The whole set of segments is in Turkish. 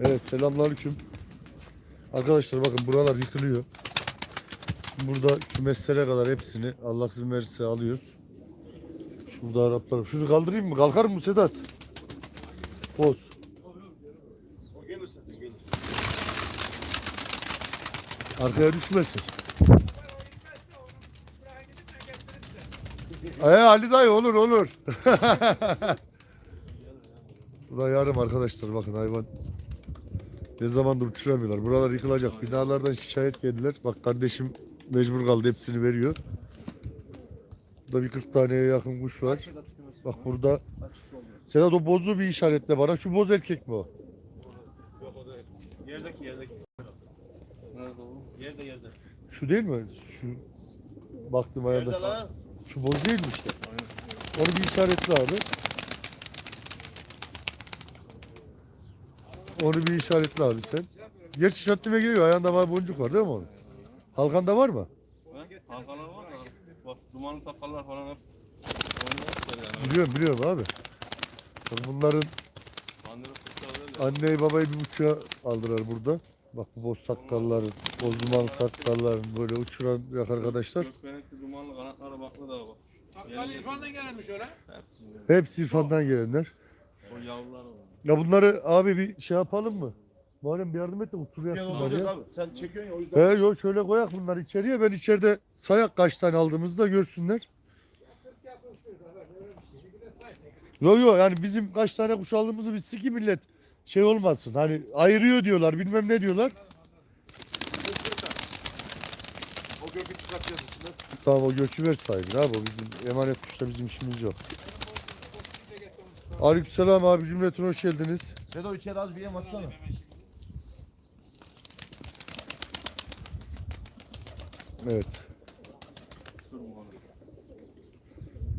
Evet selamünaleyküm. Arkadaşlar bakın buralar yıkılıyor. Burada kümeslere kadar hepsini Allah izin verirse alıyoruz. Şurada Araplar. Şunu kaldırayım mı? Kalkar mı Sedat? Boz. Arkaya düşmesin. Ee Ali dayı olur olur. Bu da yarım arkadaşlar bakın hayvan. Ne zamandır uçuramıyorlar. Buralar yıkılacak. Binalardan şikayet geldiler. Bak kardeşim mecbur kaldı hepsini veriyor. Burada bir 40 taneye yakın kuş var. Bak burada. Sedat o bozu bir işaretle bana. Şu boz erkek mi o? Yerdeki yerdeki. Nerede o? Yerde yerde. Şu değil mi? Şu baktım Yerde ayağında. Şu boz değil mi işte? Onu bir işaretle abi. Onu bir işaretle abi sen. Gerçi işaretleme giriyor. Ayağında var boncuk var değil mi onun? Halkanda var mı? Halkalar var da. Bak dumanlı takallar falan hep. Biliyorum biliyorum abi. Bak Bunların anneyi babayı bir uçağa aldılar burada. Bak bu boz sakkalların, boz dumanlı sakkalların böyle uçuran yak arkadaşlar. Gökbenekli dumanlı kanatları baklı da bak. Takkali İrfan'dan gelmiş öyle. Hepsi. Hepsi İrfan'dan gelenler. O yavrular var. Ya bunları abi bir şey yapalım mı? Muharrem bir yardım et de oturuyor bunları ya. abi. Sen çekiyorsun ya o yüzden. He yo şöyle koyak bunları içeriye. Ben içeride sayak kaç tane aldığımızı da görsünler. Yo yo yani bizim kaç tane kuş aldığımızı bilsin ki millet şey olmasın. Hani ayırıyor diyorlar bilmem ne diyorlar. O gökü çıkartacağız içinden. Tamam o gökü ver sahibine abi o bizim emanet kuşla bizim işimiz yok. Aleykümselam abi cümletine hoş geldiniz. Sedo içeri az bir yem atsana. Evet.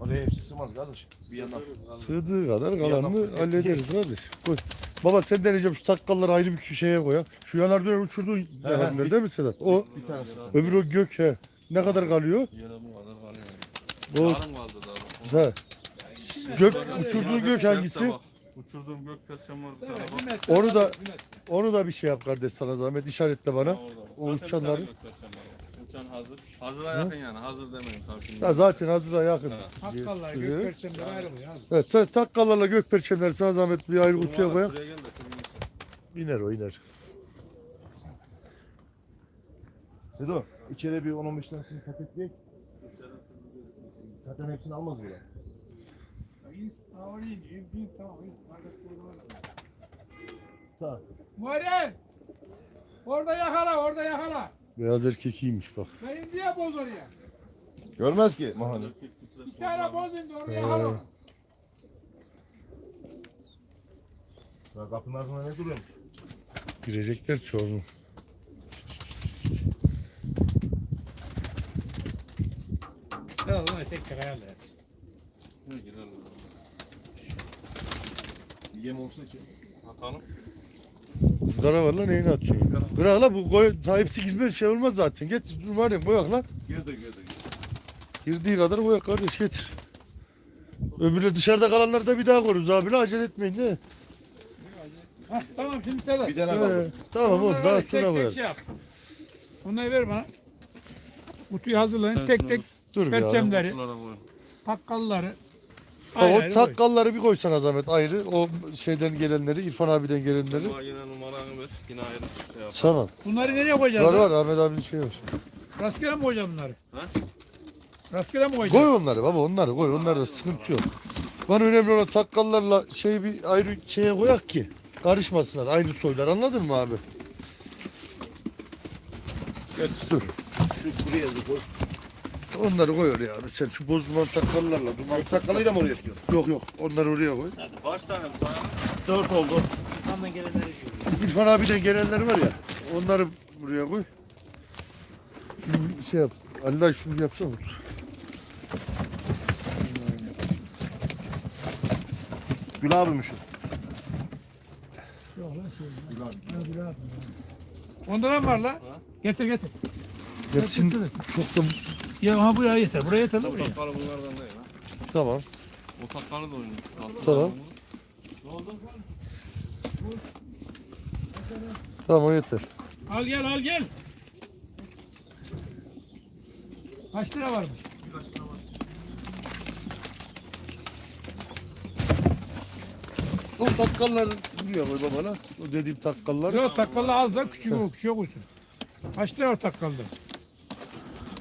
Oraya hepsi sığmaz kardeş. Bir yandan. Sığdığı kadar yandan kalanını koy. hallederiz kardeş. Koy. Baba sen deneyeceğim şu takkalları ayrı bir köşeye koyak. Şu yanar döner uçurduğu yanar değil mi Sedat? O Bir tanesi. öbür o gök he. Ne kadar kalıyor? Bu kadar kalıyor. O Yarım kaldı daha. he. Gök uçurduğun gök hangisi? Uçurduğum gök perçem var bir tane Evet, bak. bir metre. Onu da onu da bir şey yap kardeş sana zahmet işaretle bana. Ha, orada. O Zaten bir uçanları- tane gök perçem var. Uçan hazır. Hazıra yakın yani. Hazır demeyin şimdi. Ya zaten hazıra yakın. Ha. Takkallar diye gök söylüyor. perçemleri ayrılıyor. Evet takkallarla gök perçemleri sana zahmet bir ayrı Durma kutuya da koyak. şuraya gel de şuraya gel. İner o iner. Sedo, içeri bir 10-15 tanesini paketleyek. Zaten hepsini almaz bile. Ta. Muharrem! Orada yakala, orada yakala. Beyaz erkek iyiymiş bak. Benim diye boz oraya. Görmez ki Mahani. Bir tane boz indi orada yakala onu. Ya kapının ardında ne duruyormuş? Girecekler çoğunu. Ya lan tek ayarla. Ne girer lan? Bir yem olsun ki. Atalım. Izgara var lan neyini atıyorsun? Bırak la bu koy, ta hepsi gizme şey olmaz zaten. Getir dur var ya koyak lan. Girdi girdi. Girdiği kadar koyak kardeş getir. Öbürü dışarıda kalanları da bir daha koruruz abi la acele etmeyin de. Hah tamam şimdi Sedat. Bir tane kaldı. tamam oğlum daha sonra tek koyarız. şey yap. Bunları ver bana. Kutuyu hazırlayın. Sen tek tek Dur perçemleri, koy. takkalları. Ayrı O takkalları bir koysana zahmet ayrı. O şeyden gelenleri, İrfan abiden gelenleri. Ama yine numaranı ver. Yine ayrı şey. Tamam. Bunları nereye koyacağız? Var var Ahmet abinin şey var. Rastgele mi koyacağız bunları? Ha? Rastgele mi koyacağız? Koy onları baba onları koy. Onlarda sıkıntı yok. Bana önemli olan takkallarla şey bir ayrı şeye koyak ki. Karışmasınlar ayrı soylar anladın mı abi? Dur. Şu kuru yazı koy. Onları koy oraya abi. Sen şu boz duman takkallarla duman Sakalıyı da mı oraya istiyorsun? Yok yok onları oraya koy. Kaç tane bu tane? Dört oldu. İrfan abiden gelenler var ya. Onları buraya koy. Şunu bir şey yap. Allah şunu yapsana. Gül abi mi şu? Ondan var la. Getir getir. Hepsini çok da Ya ha buraya yeter. Buraya yeter O buraya. takkalı bunlardan değil ha. tamam. O takkalı da oynuyor. Tamam. Ne oldu? Tamam o yeter. Al gel al gel. Kaç lira varmış? O takkalları buraya koy babana. O dediğim takkallar. Yok takkalı az da küçük o küçük olsun. Kaç lira o takkalda?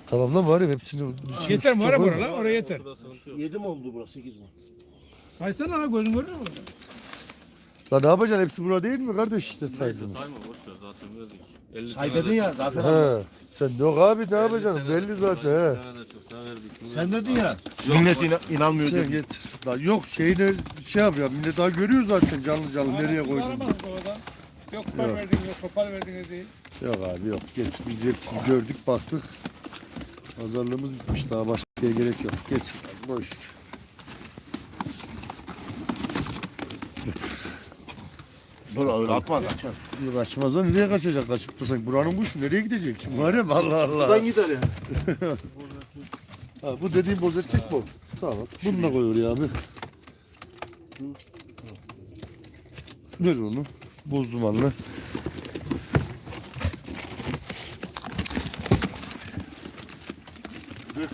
Tamam lan bari hepsini. Yeter mi? Oraya bura lan oraya yeter. 7 mi oldu burası 8 mi? Saysana lan gözün görüyor musun? Lan ne yapacaksın hepsi burada değil mi kardeş işte Neyse saydın. sayma boş ver zaten verdik. 50 Say tane dedin de ya zaten. He. Sen yok abi ne 50 yapacaksın tane de belli çıksa, zaten 100 he. tane de çıksa verdik. Sen dedin ya. Millet ina- inanmıyor Sen dedin. git. Lan yok şeyini şey yapıyor millet daha görüyor zaten canlı canlı nereye koydun. Yok kupar Yok. verdiniz yok kopar verdiniz değil. Yok abi yok geç biz hepsini gördük baktık. Pazarlığımız bitmiş daha başka şeye gerek yok. Geç boş. Dur öyle atma kaçar. Kaçmaz lan nereye kaçacak kaçıp dursak buranın kuşu nereye gidecek? Muharrem Allah Allah. Buradan gider ya. Ha, bu dediğim boz erkek bu. Tamam. Bunu da koyuyor ya abi. Ver onu. Boz dumanlı.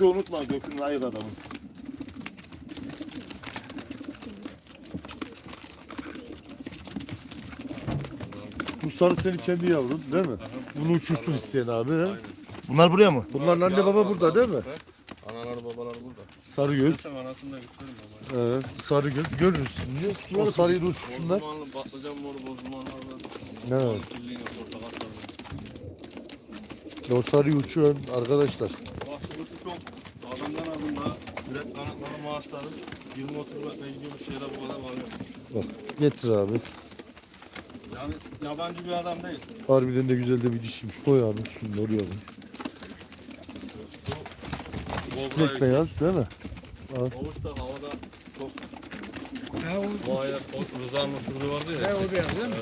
Gökü unutma Gök'ün hayır adamı. Bu sarı senin kendi yavrun değil mi? Bunu uçursun isteyen abi. he? Bunlar buraya mı? Bunların anne baba burada değil mi? Analar babalar burada. Sarı göz. Görsem anasını da. Evet, sarı göz. Görürüz şimdi. O sarıyı da uçursunlar. Bozdumanlı, patlıcan moru, bozdumanlar. Evet. Kirliğine, portakal sarı. O sarıyı uçuran arkadaşlar. Bak şu kutu çok. Üret kanatları mağazları. 20-30 metre gidiyormuş bu kadar var. Getir abi. Yani yabancı bir adam değil. Harbiden de güzel de bir dişiymiş. Koy abi şunu da oraya koy. Titrek beyaz değil mi? Ovuç da havada çok Ne o? bu ayar o Rıza'nın usulü vardı Ne ya. o beyaz değil mi?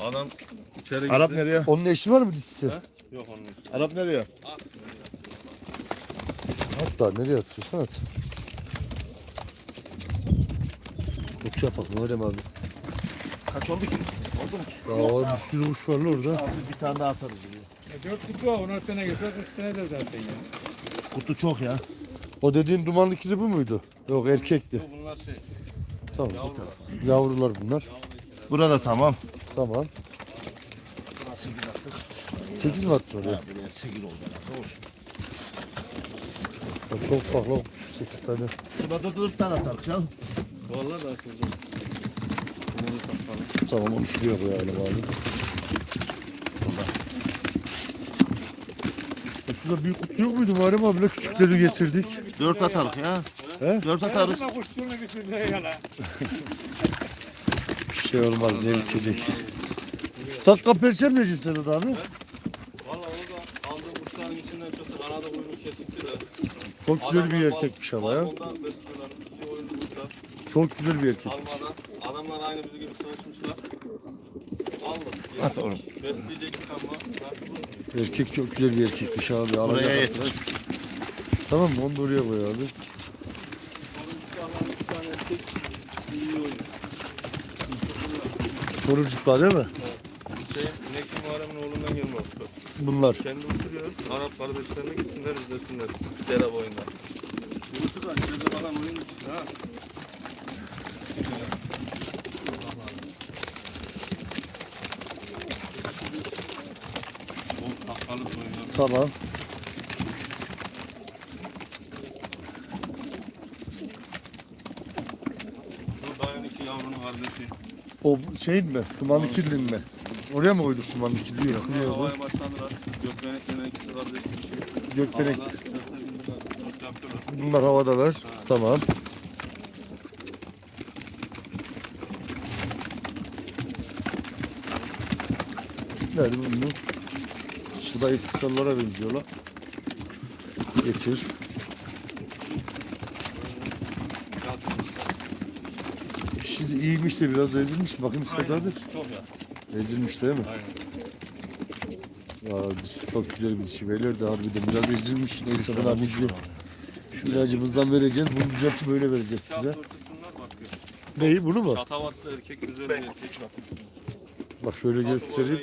Adam içeri gitti. Arap nereye? Onun eşi var mı dişisi? He? Yok onun. Arap nereye? Hatta nereye atıyorsan at. Yok yapalım Muharrem abi. Kaç oldu ki? Oldu mu? Daha var bir sürü kuş var lan orada. Abi bir tane daha atarız. buraya. E, dört kutu var. On tane geçer. Üç tane de zaten ya. Kutu çok ya. O dediğin dumanlı ikizi bu muydu? Yok erkekti. Yok, Bunlar şey Tamam. yavrular. Yavrular bunlar. Burada tamam. Tamam. Burası 8 attık. 8 mi attın oraya? Ha, buraya 8 oldu herhalde olsun. Ya Çok farklı 8 tane. Burada 4 tane atarız ya. Vallahi da şurada. Bunu takalım. Tamam onu şuraya koyalım abi. Şurada büyük kutu yok muydu Muharrem abi? Ne küçükleri getirdik. 4 atarız ya. He? 4 atarız. Ağzına kuştuğunu bitirdiler ya lan. Bir şey olmaz ne bitecek. Takka perçem ne cinsi Sedat abi? Valla orada aldığım kuşların içinden çıktı. Kanada boynu kesikti de. Çok güzel bir erkekmiş ama ya. balkonda besliyorlar. Çok güzel bir erkek. Adamlar aynı bizim gibi sığışmışlar. Aldık. At oğlum. Besleyecektik ama nasıl bu? Erkek çok güzel bir erkekmiş abi. Buraya Alacak yeter. arkadaş. Tamam mı? Onu da oraya koy abi. Onun iki tane, iki tane erkek iyi oyun. Çorumcuklar değil mi? Şey, Nekşi Muharrem'in oğlundan gelme o kuşlar. Bunlar. Kendi uçuruyoruz. Arap kardeşlerine gitsinler izlesinler. Dere boyunda. Yurtu da içeride falan oyun ikisi ha. Tamam. Şu dayın iki yavrunun kardeşi. O şeyin mi? Dumanlı kirlin mi? Oraya mı koyduk dumanlı kirliyi? Şuraya Şuraya koy. havaya serse bindiler. Çok yapıyorlar. Bunlar havadalar. Tamam. Nerede bunu? Şu da eski sallara benziyorlar. Getir. Şimdi iyiymiş de biraz ezilmiş. Bakayım abi. Çok ya. Ezilmiş değil mi? Aynen. Ya dişi çok güzel bir dişi. Beyler de harbiden biraz ezilmiş. Neyse buna biz bir şu ilacımızdan vereceğiz. Bunu düzeltip böyle vereceğiz size. Neyi bunu mu? Şatavatlı erkek güzel bir erkek. Bak şöyle Çatı göstereyim.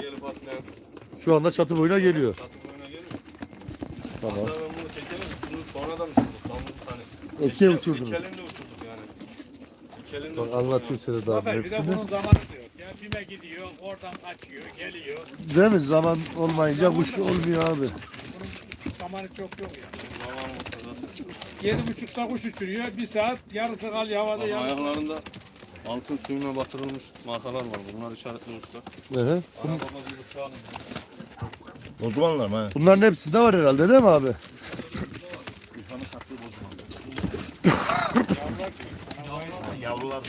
Şu anda çatı boyuna geliyor. Çatı boyuna geliyor. Tamam. Hatta ben bunu çekemedim. Bunu sonradan uçurduk. Damızı tane. Eke uçurdunuz. İki elinde uçurduk yani. İki elinde Bak uçurduk anlatıyor Sedat abi Zafer bir de hepsini. bunun zamanı diyor. Ya bime gidiyor, oradan kaçıyor, geliyor. Değil mi? Zaman olmayınca kuş olmuyor abi. Bunun zamanı çok yok ya. Zaman olsa zaten. Yedi buçukta kuş uçuruyor, bir saat yarısı kal havada Bak, yarısı. ayaklarında altın suyuna batırılmış markalar var. Bunlar işaretlemişler. Hı hı. Ana baba bir uçağın. Bozdumanlar mı? ha? Bunların hepsinde var herhalde değil mi abi? Gülşan'ın sattığı bozduman. Yavrular.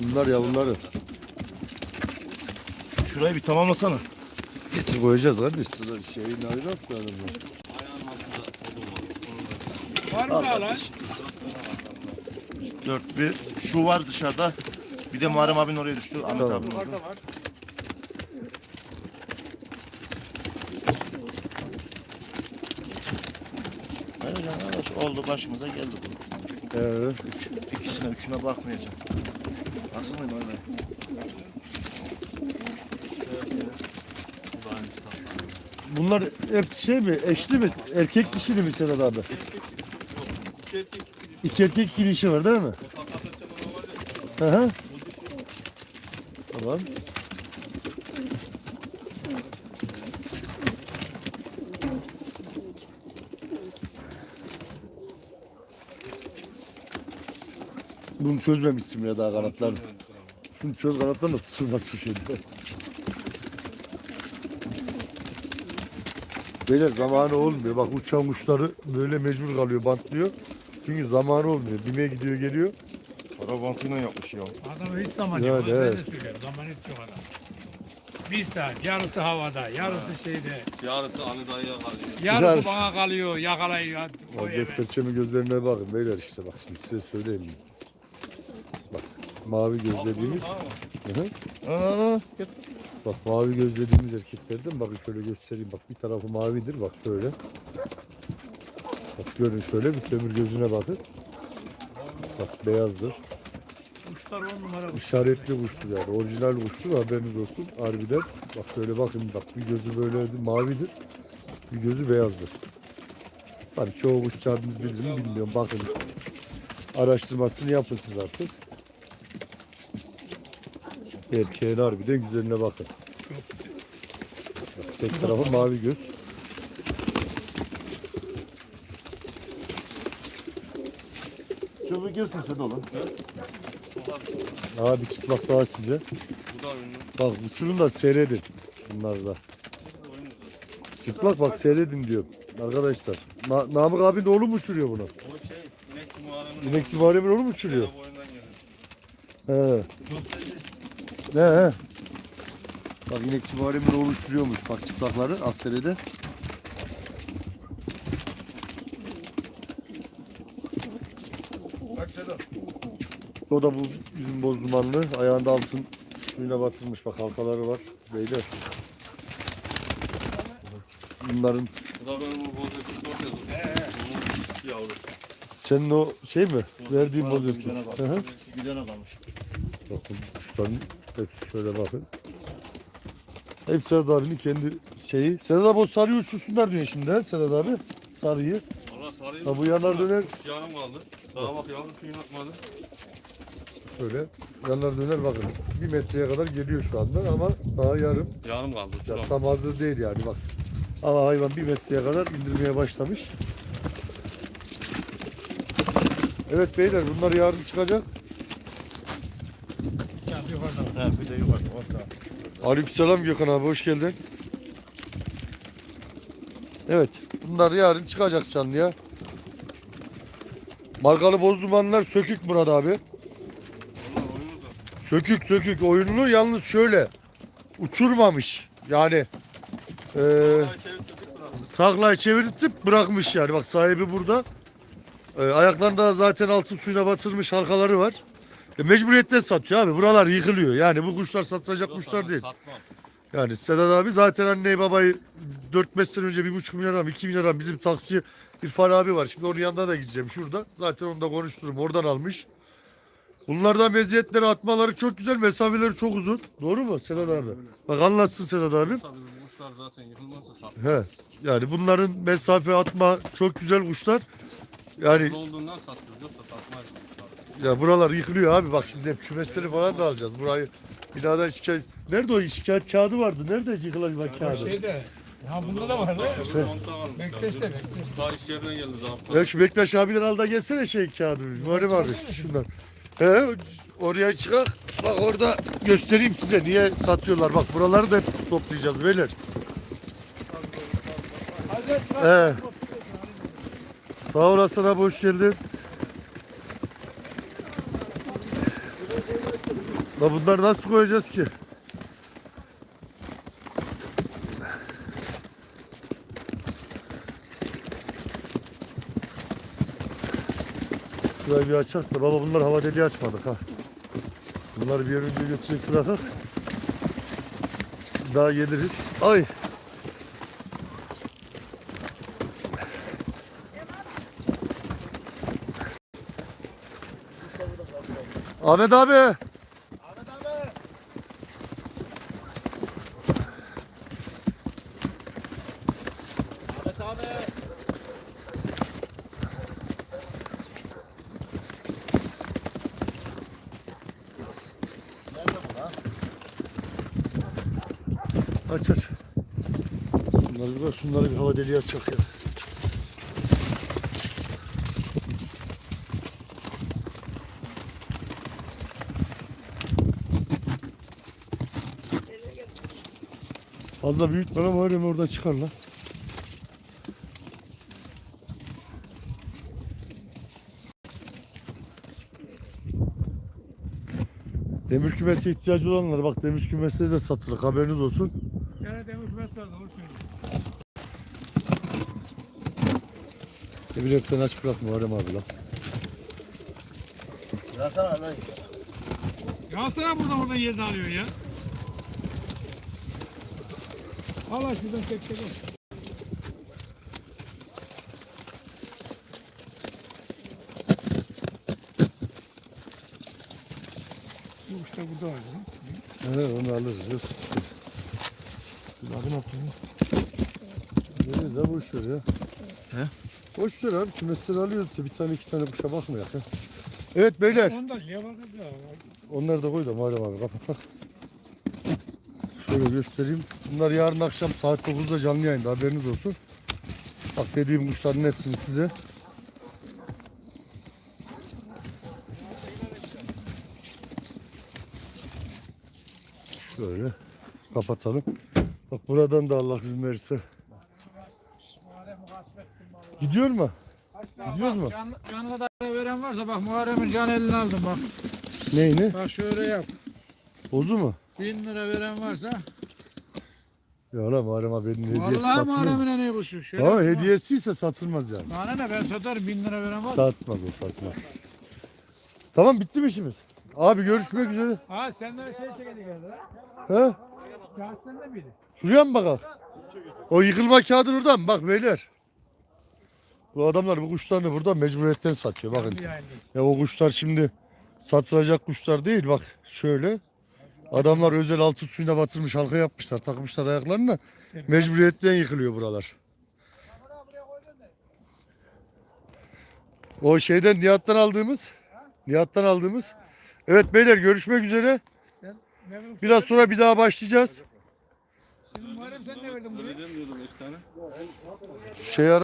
Bunlar yavruları. Şurayı bir tamamlasana. Getir koyacağız kardeş. Şeyin ayrı odun var. Mı daha lan? Dört bir. Şu var dışarıda. Bir de Muharrem abinin oraya düştü. Ahmet Tamam. abinin orada. Var. Hayır canım, arkadaş, oldu başımıza geldi bu. Evet. Üç, ikisine üçüne bakmayacağım. Nasıl mıydı öyle? Bu da aynı kitap. Bunlar hep şey mi? Eşli mi? Erkek dişili mi Sedat abi? İki erkek. İki erkek iki dişi var değil mi? Hı hı. Tamam. Bunu çözmemişsin ya daha kanatlarını. Şunu çöz kanatlarını tutulması şeyde. Beyler zamanı olmuyor. Bak uçan kuşları böyle mecbur kalıyor, bantlıyor. Çünkü zamanı olmuyor. Dime gidiyor, geliyor. Para bantıyla yapmış ya. Adamın hiç zamanı Yani yok. Ben evet. de söylüyorum. Zaman hiç yok adam. Bir saat, yarısı havada, yarısı şeyde. Yarısı Ali dayıya kalıyor. Yarısı Yarısı- bana kalıyor, yakalayıyor. Ya O eve. Gökberçemin gözlerine bakın beyler işte bak şimdi size söyleyeyim. Bak mavi gözlediğimiz Hı hı. Aa, bak mavi gözlediğimiz erkeklerden bakın şöyle göstereyim bak bir tarafı mavidir bak şöyle. Bak görün şöyle bir kömür gözüne bakın. Bak beyazdır. Kuşlar on numara. İşaretli kuştur yani. Orijinal kuştur haberiniz olsun. Harbiden bak şöyle bakın bak bir gözü böyle mavidir. Bir gözü beyazdır. Hani çoğu kuşçağımız bilir mi bilmiyorum. Bakın araştırmasını yapın siz artık. Erkeğin harbiden güzeline bakın. Bak, tek tarafı mavi göz. Şu bir girsin sen oğlum. Daha bir çıplak daha size. Bu da ünlü. Bak uçurun da seyredin. Bunlar da. Çıplak bak seyredin diyorum. Arkadaşlar. Na Namık abinin oğlu mu uçuruyor bunu? O şey. İnekçi Muharrem'in oğlu mu uçuruyor? Geliyor. He. He? Bak inekçi Muharrem'in oğlu uçuruyormuş. Bak çıplakları Akdere'de. Bak Sedat. O da bu bizim boz dumanlı. Ayağında altın suyuna batırmış. Bak halkaları var. Beyler. Bunların Bu da benim o boz erkek var ya. Onun yavrusu. senin o şey mi? Verdiğin boz erkek. Gidene kalmış. Bakın kuşların hepsi şöyle bakın. Hep Sedat abinin kendi şeyi. Sedat abi o sarıyı uçursunlar diyor şimdi he Sedat abi. Sarıyı. Valla sarıyı. Ha, bu yanlar döner. Yarım kaldı. Daha bak yavru tüyünü atmadı. Şöyle yanlar döner bakın. Bir metreye kadar geliyor şu anda ama daha yarım. Yarım kaldı. Ya tam hazır değil yani bak. Ama hayvan bir metreye kadar indirmeye başlamış. Evet beyler bunlar yarın çıkacak. Çatı yukarıda var. He bir de yukarıda. Orta. Aleykümselam Gökhan abi hoş geldin. Evet bunlar yarın çıkacak canlıya. Markalı bozdumanlar sökük Murat abi. Sökük sökük oyununu yalnız şöyle uçurmamış. Yani bıraktık. taklayı çevirtip bırakmış yani. Bak sahibi burada. Ee, ayaklarında zaten altın suyuna batırmış halkaları var. E, mecburiyetten satıyor abi. Buralar yıkılıyor. Yani bu kuşlar satılacak kuşlar değil. Satmam. Yani Sedat abi zaten anneyi babayı 4-5 sene önce 1,5 milyar lira 2 milyar lira bizim taksi İrfan abi var. Şimdi onun yanına da gideceğim şurada. Zaten onu da konuştururum. Oradan almış. Bunlardan meziyetleri atmaları çok güzel, mesafeleri çok uzun. Doğru mu Sedat abi? Bak anlatsın Sedat abi. Kuşlar zaten yıkılmazsa sat. He. Yani bunların mesafe atma çok güzel kuşlar. Yani olduğundan satıyoruz yoksa satmayız. Ya buralar yıkılıyor abi. Bak şimdi hep kümesleri falan da alacağız. Burayı binadan şikayet... Nerede o şikayet kağıdı vardı? Nerede yıkılan bak kağıdı? Şeyde. Ha bunda da var kalmış. Bekleşte ya. bekleşte. Daha iş yerine geldi zabıta. Ya şu Bektaş abiden al da gelsene şey kağıdı. Muharrem abi şunlar. He, oraya çıkar. Bak orada göstereyim size niye satıyorlar. Bak buraları da hep toplayacağız beyler. He. Sağ olasın abi hoş geldin. La bunları nasıl koyacağız ki? Şurayı bir açak da baba bunlar hava deliği açmadık ha. Bunları bir önce götürüp bırakak. Daha geliriz. Ay. Ahmet abi. Aç aç. Şunları bir bak şunları bir hava deliği açak ya. Fazla büyütme ama öyle oradan çıkar lan. Demir kümesi ihtiyacı olanlar bak demir kümesleri de satılır haberiniz olsun. Gene demir kümesi var doğru söylüyor. Demirlerden aç bırakma Muharrem abi lan. Ya sana buradan oradan yerini alıyorsun ya. Al lan şuradan tek tek al. Bu işte burada var. He onu alırız. Yok. Adım attım. Deniz de boş ver ya. He? Boş ver abi kümesleri alıyoruz ya bir tane iki tane kuşa bakmayak ha. Evet beyler. Ondan niye ya? Onları da koy da Muharrem abi kapatak. Şöyle göstereyim. Bunlar yarın akşam saat 9'da canlı yayında haberiniz olsun. Bak dediğim kuşların hepsini size. Şöyle kapatalım. Bak buradan da Allah izin verirse. Gidiyor mu? Gidiyoruz mu? Can, canlı da veren varsa bak Muharrem'in can elini aldım bak. Neyini? Bak şöyle yap. Bozu mu? Bin lira veren varsa. Ya lan Muharrem abi benim hediyesi Vallahi satılır. Muharrem'in en iyi kuşu. Şöyle Tamam yapma. hediyesiyse satılmaz yani. Bana ne ben satarım bin lira veren var. Satmaz o satmaz. Tamam bitti mi işimiz? Abi görüşmek üzere. Ha senden şey çekecek herhalde. He? Kağıt sende miydi? Şuraya mı bakalım? O yıkılma kağıdı buradan mı? Bak beyler. Bu adamlar bu kuşlarını burada mecburiyetten satıyor. Bakın. Ya o kuşlar şimdi satılacak kuşlar değil. Bak şöyle. Adamlar özel altı suyuna batırmış halka yapmışlar. Takmışlar ayaklarına. Mecburiyetten yıkılıyor buralar. O şeyden Nihat'tan aldığımız. Nihat'tan aldığımız. Evet beyler görüşmek üzere. Biraz sonra bir daha başlayacağız. Şey ara-